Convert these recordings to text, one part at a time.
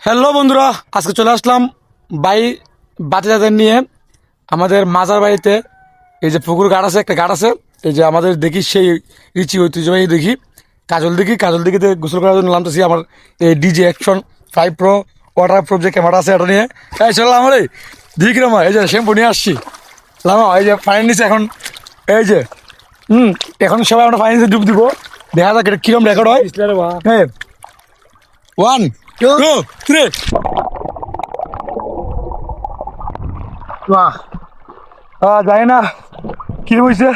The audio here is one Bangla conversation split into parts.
হ্যালো বন্ধুরা আজকে চলে আসলাম বাই বাচ্চাদের নিয়ে। আমাদের মাজার বাড়িতে এই যে পুকুর ঘাট আছে একটা ঘাট আছে। এই যে আমাদের দেখি সেই রিচি ঐতিহ্যবাহী দেখি। কাজল দেখি কাজল দিঘিতে গোসল করার জন্য নামতেছি আমার এই DJI action five pro waterproof যে ক্যামেরা আছে এটা নিয়ে। এই চললাম আমার এই দেখি কিরম হয়? এই যে শ্যাম্পু নিয়ে আসছি। লামা এই যে ফাইন নিচে এখন এই যে হুম এখন সবাই আমরা ফাইন ডুব দিব। দেখা যাক এটা কিরম রেকর্ড হয়। হ্যাঁ। ওয়ান। আহ, জানি না কি হয়েছে?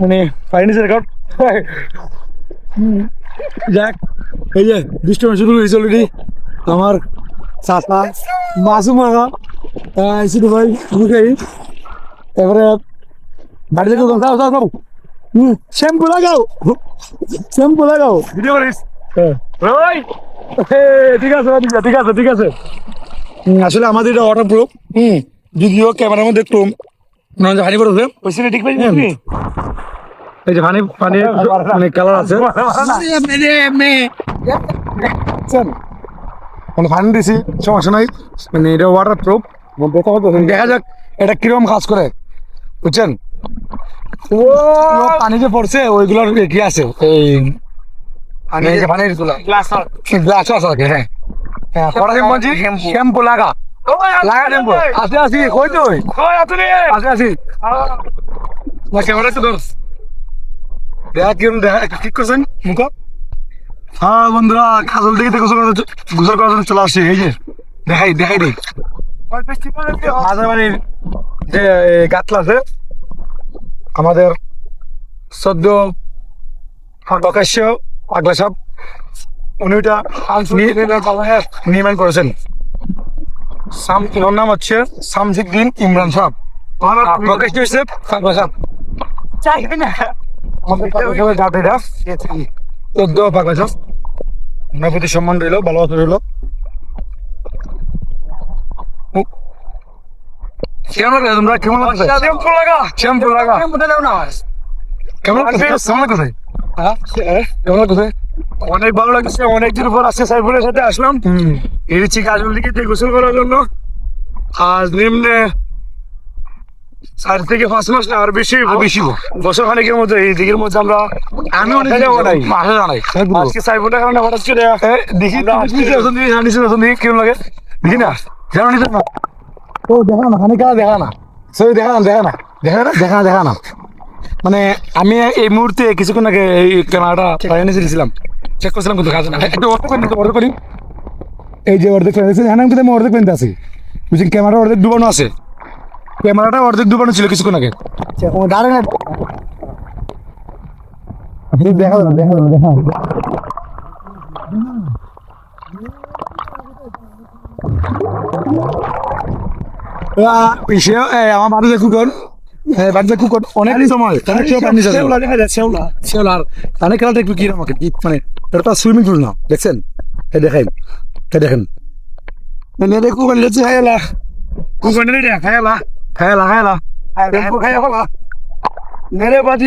মানে ফাইন্যান্সের রেকর্ড যাক এই যে দুষ্ট শুরু হয়েছে অলরেডি আমার চাচা মাসু মাগা শুধু ভাই মুখে। এবারে বাড়িতে যাও যাও যাও। যাও শ্যাম্পু লাগাও। শ্যাম্পু লাগাও। ভিডিও করিস। হ্যাঁ। ঠিক আছে ঠিক আছে ঠিক আছে ঠিক আছে। আসলে আমাদের এটা ওয়াটার প্রুফ হুম। যদিও ক্যামেরার মধ্যে একটু হানি পড়েছে। ওই সিনে ঠিক পাইছি এই যে পানি পানি মানে কালার আছে? মানে দিছি সমস্যা নাই। মানে এটা ওয়াটার প্রুফ দেখা যাক এটা কীরকম কাজ করে। বুঝছেন? পানি যে পড়ছে ওইগুলোর কি আছে? এই এই যে পানিরগুলো গ্লাস আছে হ্যাঁ। হ্যাঁ কড়া শ্যাম্পু। লাগা। লাগা শ্যাম্পু। আসি আসি কই তুই? আসি আসি। না ক্যামেরা তো ধর। দেখা কিরম দেখা ঠিক করছেন? মুখ হ্যাঁ বন্ধুরা খাজল দিকে গোসল গোসল করার জন্য চলে আসছি এই যে। দেখাই দেখাই দিই। মাঝে বাড়ির যে গাতলা আছে আমাদের সদ্য প্রকাশ্য পাগলা সাপ। উনি নি- নির্মাণ করেছেন। সাম ওনার নাম হচ্ছে শামসুদ্দিন ইমরান সাহেব। পাগলা চোদ্দ পাগলা ওনার প্রতি সম্মান রইল ভালোবাসা রইল। কেমন তোমরা কেমন লাগছে লাগা। কেমন লাগছে কেমন লাগছে হ্যাঁ লাগছে? অনেক ভালো লাগছে অনেকদিন পর আজকে সাইফুলের সাথে আসলাম। এসেছি কাজল দিকে গোসল করার জন্য। আর নিম্নে চার থেকে পাঁচ মাস না আর বেশি বেশি বছর খানিকের মধ্যে এই দিকের মধ্যে আমরা আমি অনেক মাসে জানাই আজকে সাইফুলের কারণে হঠাৎ করে এ, দেখি। জানিস কেমন লাগে? দেখি না? জানো না ও দেখা না। খানিকা দেখা না সই দেখা না। দেখা না দেখা না। দেখা না দেখা না। মানে আমি এই মুহূর্তে কিছুক্ষণ আগে এই ক্যামেরাটা বাইরে দিয়েছিলাম চেক করছিলাম কিন্তু কাজ না একটু অর্ধেক করে অর্ধেক করি এই যে অর্ধেক ফেলে দিয়েছে হ্যাঁ কিন্তু আমি অর্ধেক পেনতে আছি। বুঝছেন ক্যামেরা অর্ধেক ডুবানো আছে। ক্যামেরাটা অর্ধেক ডুবানো ছিল কিছুক্ষণ আগে। দাঁড়ায় না দেখা দেখা দেখা আমার বাড়িতে কুকুর এ, বাড়িতে কুকুর অনেক সময় অনেক পানি শেওলা দেখা যাচ্ছে শেওলা শেওলার পানি খেলাটা একটু কিরম আমাকে মানে এটা সুইমিং পুল না দেখছেন? এই দেখেন এই দেখেন। মেরে কুকুর লেছে খাইলা কুকুরটা রে খায়ালা খাইলা খাইলা টেম্পো খায়া মেরে। বাজি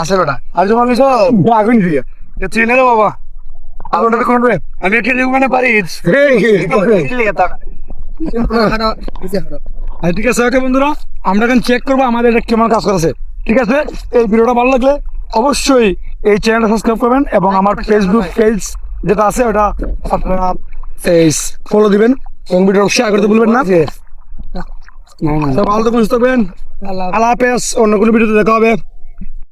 আছে বেটা। আর তোমার সব আগুন দিয়ে চিনে রে বাবা। আগুনটা কোন রে? আমি খেলে ওখানে পারি। আর ঠিক আছে ওকে বন্ধুরা আমরা এখন চেক করব আমাদের এটা কেমন কাজ করেছে। ঠিক আছে? এই ভিডিওটা ভালো লাগলে অবশ্যই এই চ্যানেলটা সাবস্ক্রাইব করবেন এবং আমার ফেসবুক পেজ যেটা আছে ওটা আপনারা এই ফলো দিবেন এবং ভিডিও শেয়ার করতে ভুলবেন না। ভালো থাকবেন সুস্থ থাকবেন আল্লাহ হাফেজ। অন্য কোনো ভিডিওতে দেখা হবে।